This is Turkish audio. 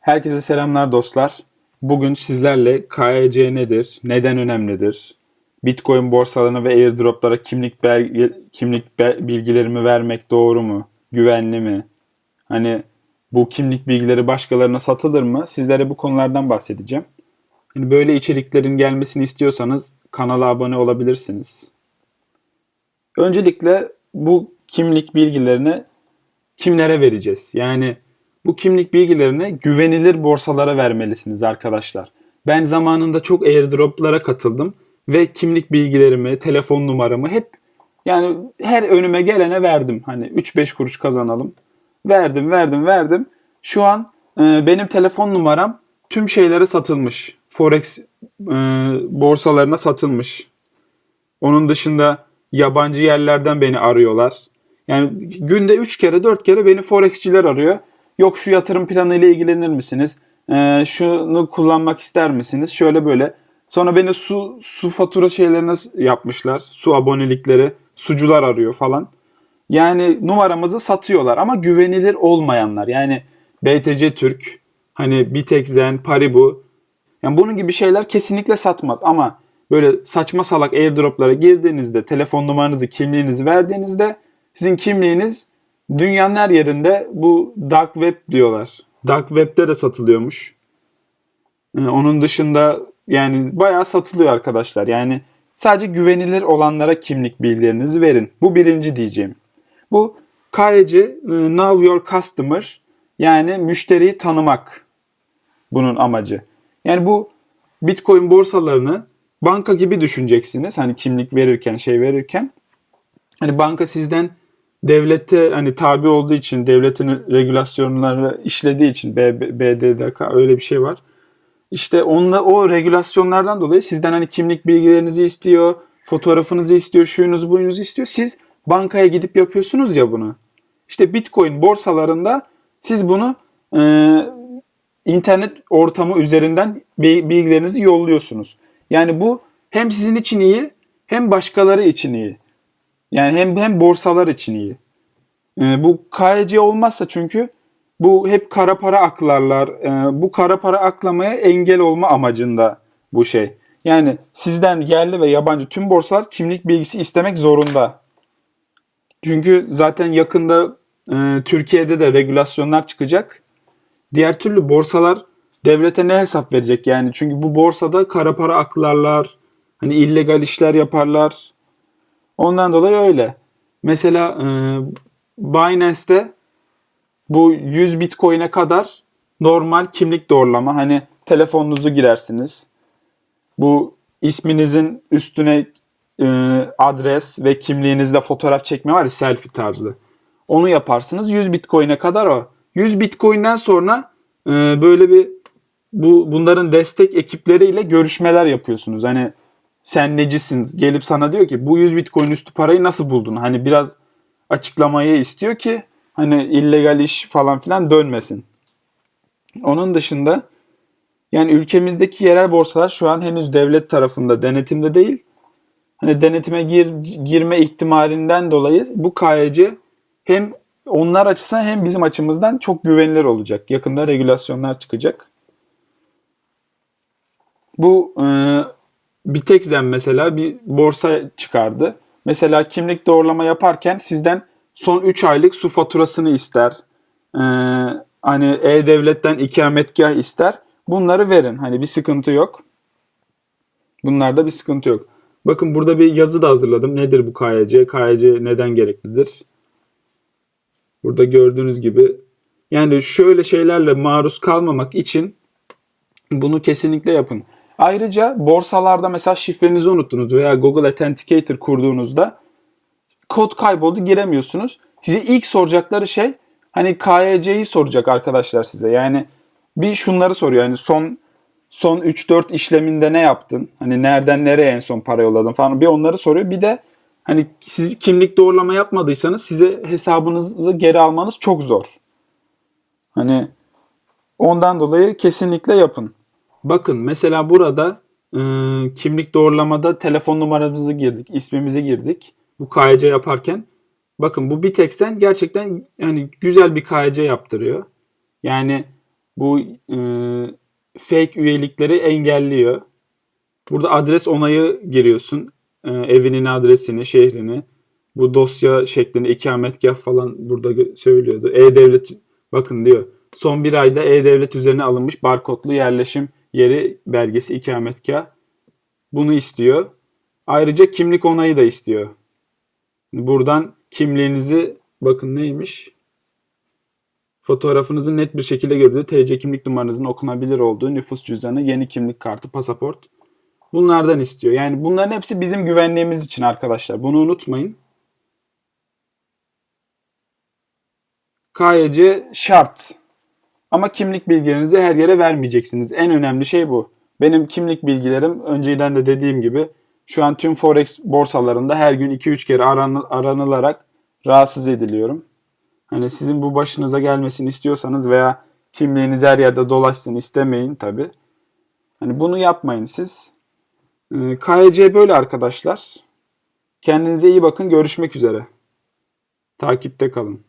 Herkese selamlar dostlar. Bugün sizlerle KYC nedir, neden önemlidir, Bitcoin borsalarına ve airdroplara kimlik belge, kimlik bilgilerimi vermek doğru mu, güvenli mi? Hani bu kimlik bilgileri başkalarına satılır mı? Sizlere bu konulardan bahsedeceğim. Hani böyle içeriklerin gelmesini istiyorsanız kanala abone olabilirsiniz. Öncelikle bu kimlik bilgilerini kimlere vereceğiz? Yani bu kimlik bilgilerini güvenilir borsalara vermelisiniz arkadaşlar. Ben zamanında çok airdroplara katıldım ve kimlik bilgilerimi, telefon numaramı hep yani her önüme gelene verdim. Hani 3-5 kuruş kazanalım. Verdim, verdim, verdim. Şu an e, benim telefon numaram tüm şeylere satılmış. Forex e, borsalarına satılmış. Onun dışında yabancı yerlerden beni arıyorlar. Yani günde 3 kere 4 kere beni forexçiler arıyor. Yok şu yatırım planı ile ilgilenir misiniz? Ee, şunu kullanmak ister misiniz? Şöyle böyle. Sonra beni su su fatura şeylerine yapmışlar. Su abonelikleri. Sucular arıyor falan. Yani numaramızı satıyorlar ama güvenilir olmayanlar. Yani BTC Türk, hani Bitexen, Paribu. Yani bunun gibi şeyler kesinlikle satmaz ama böyle saçma salak airdroplara girdiğinizde telefon numaranızı, kimliğinizi verdiğinizde sizin kimliğiniz dünyanın her yerinde bu dark web diyorlar. Dark web'de de satılıyormuş. Ee, Onun dışında yani bayağı satılıyor arkadaşlar. Yani sadece güvenilir olanlara kimlik bilgilerinizi verin. Bu birinci diyeceğim. Bu KYC, e, Know Your Customer yani müşteriyi tanımak bunun amacı. Yani bu Bitcoin borsalarını banka gibi düşüneceksiniz. Hani kimlik verirken, şey verirken. Hani banka sizden devlette hani tabi olduğu için, devletin regülasyonları işlediği için BDDK öyle bir şey var. İşte onunla o regülasyonlardan dolayı sizden hani kimlik bilgilerinizi istiyor, fotoğrafınızı istiyor, şuyunuzu buyunuzu istiyor. Siz bankaya gidip yapıyorsunuz ya bunu. İşte Bitcoin borsalarında siz bunu e, internet ortamı üzerinden bi- bilgilerinizi yolluyorsunuz. Yani bu hem sizin için iyi hem başkaları için iyi. Yani hem hem borsalar için iyi. E, bu KYC olmazsa çünkü bu hep kara para aklarlar. E, bu kara para aklamaya engel olma amacında bu şey. Yani sizden yerli ve yabancı tüm borsalar kimlik bilgisi istemek zorunda. Çünkü zaten yakında e, Türkiye'de de regülasyonlar çıkacak. Diğer türlü borsalar devlete ne hesap verecek yani? Çünkü bu borsada kara para aklarlar. Hani illegal işler yaparlar. Ondan dolayı öyle. Mesela e, Binance'te bu 100 Bitcoin'e kadar normal kimlik doğrulama. Hani telefonunuzu girersiniz. Bu isminizin üstüne e, adres ve kimliğinizde fotoğraf çekme var ya selfie tarzı. Onu yaparsınız. 100 Bitcoin'e kadar o. 100 Bitcoin'den sonra e, böyle bir bu bunların destek ekipleriyle görüşmeler yapıyorsunuz. Hani sen necisin? Gelip sana diyor ki bu 100 Bitcoin üstü parayı nasıl buldun? Hani biraz açıklamayı istiyor ki hani illegal iş falan filan dönmesin. Onun dışında yani ülkemizdeki yerel borsalar şu an henüz devlet tarafında denetimde değil. Hani denetime gir, girme ihtimalinden dolayı bu KYC hem onlar açısından hem bizim açımızdan çok güvenilir olacak. Yakında regülasyonlar çıkacak. Bu e, Bitexen mesela bir borsa çıkardı. Mesela kimlik doğrulama yaparken sizden son 3 aylık su faturasını ister. Ee, hani E-Devlet'ten ikametgah ister. Bunları verin. Hani bir sıkıntı yok. Bunlarda bir sıkıntı yok. Bakın burada bir yazı da hazırladım. Nedir bu KYC? KYC neden gereklidir? Burada gördüğünüz gibi yani şöyle şeylerle maruz kalmamak için bunu kesinlikle yapın. Ayrıca borsalarda mesela şifrenizi unuttunuz veya Google Authenticator kurduğunuzda kod kayboldu giremiyorsunuz. Size ilk soracakları şey hani KYC'yi soracak arkadaşlar size. Yani bir şunları soruyor. Yani son son 3-4 işleminde ne yaptın? Hani nereden nereye en son para yolladın falan. Bir onları soruyor. Bir de hani siz kimlik doğrulama yapmadıysanız size hesabınızı geri almanız çok zor. Hani ondan dolayı kesinlikle yapın. Bakın mesela burada e, kimlik doğrulamada telefon numaramızı girdik, ismimizi girdik. Bu KYC yaparken. Bakın bu Bitex'ten gerçekten yani güzel bir KYC yaptırıyor. Yani Bu e, fake üyelikleri engelliyor. Burada adres onayı giriyorsun. E, evinin adresini, şehrini. Bu dosya şeklinde ikametgah falan burada söylüyordu. E-Devlet bakın diyor. Son bir ayda E-Devlet üzerine alınmış barkodlu yerleşim yeri belgesi ikametgah. Bunu istiyor. Ayrıca kimlik onayı da istiyor. Buradan kimliğinizi bakın neymiş? Fotoğrafınızın net bir şekilde gördüğü TC kimlik numaranızın okunabilir olduğu nüfus cüzdanı, yeni kimlik kartı, pasaport. Bunlardan istiyor. Yani bunların hepsi bizim güvenliğimiz için arkadaşlar. Bunu unutmayın. KYC şart. Ama kimlik bilgilerinizi her yere vermeyeceksiniz. En önemli şey bu. Benim kimlik bilgilerim önceden de dediğim gibi şu an tüm forex borsalarında her gün 2-3 kere aran- aranılarak rahatsız ediliyorum. Hani sizin bu başınıza gelmesini istiyorsanız veya kimliğiniz her yerde dolaşsın istemeyin tabi. Hani bunu yapmayın siz. Ee, KYC böyle arkadaşlar. Kendinize iyi bakın. Görüşmek üzere. Takipte kalın.